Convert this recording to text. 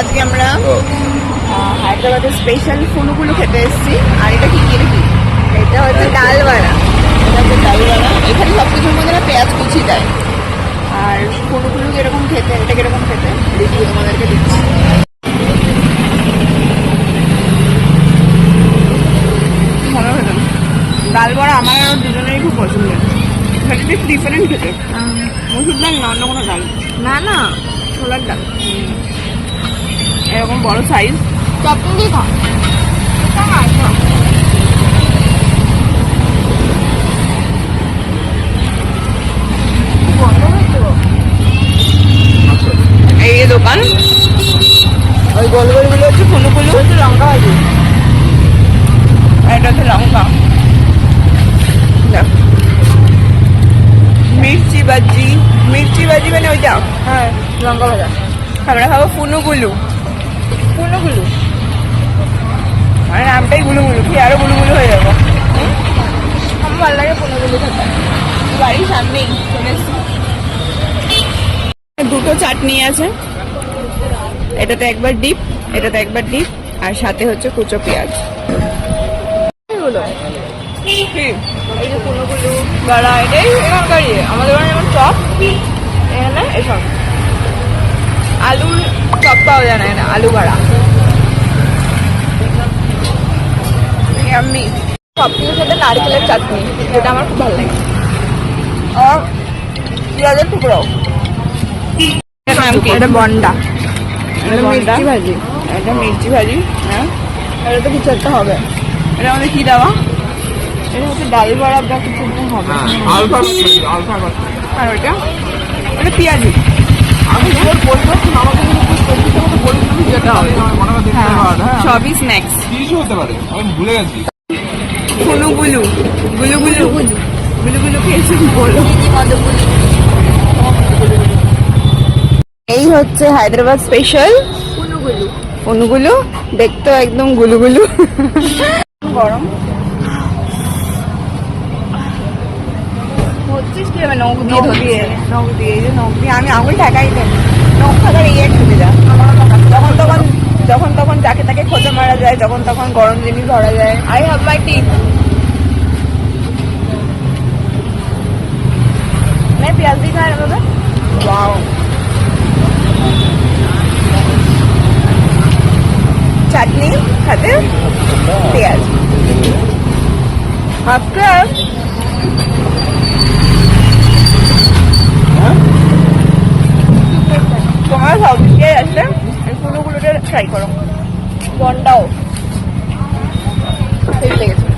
আজকে আমরা হায়দ্রাবাদের স্পেশাল ফুনুগুলো খেতে এসেছি। আর এটা কি কি কি এটা হচ্ছে ডাল বড়া এটা হচ্ছে ডাল বড়া এখানে সব কিছুর মধ্যে না পেঁয়াজ কুচি দেয়। আর ফুনুগুলো কীরকম খেতে? এটা কীরকম খেতে? রিভিউ তোমাদেরকে দিচ্ছি ভালো খেতে। ডাল বড়া আমার দুজনেরই খুব পছন্দের সেটা বেশ ডিফারেন্ট খেতে। মুসুর ডাল না অন্য কোনো ডাল? না না। ছোলার ডাল। এরকম বড় সাইজ হয়েছে গো। এই দোকান। ওই গোল গোলগুলো হচ্ছে ফুনুকুলু হচ্ছে লঙ্কা ভাজি আর এটা হচ্ছে লঙ্কা। মির্চি বাজি মির্চি বাজি মানে ওইটা। হ্যাঁ লঙ্কা ভাজা। আমরা খাব ফুনুগুলু কোনগুলো মানে নামটাই গুলুগুলু কি আরও গুলুগুলু হয়ে যাব? আমার ভালো লাগে কোনগুলো খেতে। বাড়ির সামনেই চলে দুটো চাটনি আছে। এটাতে একবার ডিপ এটাতে একবার ডিপ আর সাথে হচ্ছে কুচো পেঁয়াজ। বড়া এটাই এখানকার ইয়ে। আমাদের ওখানে যেমন চপ এখানে এসব। আলুর চপ পাওয়া যায় না এখানে আলু বড়া। আমি সব কিছুর সাথে নারকেলের চাটনি যেটা আমার খুব ভালো লাগে। আর পেঁয়াজের টুকরো। এটা বন্ডা। এটা মির্চি ভাজি? এটা মির্চি ভাজি হ্যাঁ। এটা তো কিছু একটা হবে। এটা আমাদের কি দেওয়া? এটা হচ্ছে ডাল বড়া বা কিছু হবে। আলফা আলফা আর ওটা পেঁয়াজি। আমি তোর বলব আমাকে যেটা হবে মনে হয় হ্যাঁ। সবই স্ন্যাক্স কিছু হতে পারে আমি ভুলে গেছি। গুলু গুলু গুলু গুলু গুলু গুলু খেয়েছি বলো এই হচ্ছে হায়দ্রাবাদ স্পেশাল অনুগুলো দেখতে একদম গুলু গুলু গরম হচ্ছিস কি নখ দিয়ে ধরিয়ে নখ দিয়ে নখ দিয়ে আমি আঙুল ঠেকাই দেন নখ থাকার এই এক সুবিধা যখন তখন যখন তখন যাকে তাকে খোঁজা মারা যায় যখন তখন গরম জিনিস ধরা যায় আই হ্যাভ মাই টিপ পেঁয়াজ দিয়ে খায় এভাবে চাটনি খাতে পেঁয়াজ। আপনার তোমরা সব দিয়ে আসলে কুলোগুলোটা ট্রাই করো। বন্ডাও লেগেছে।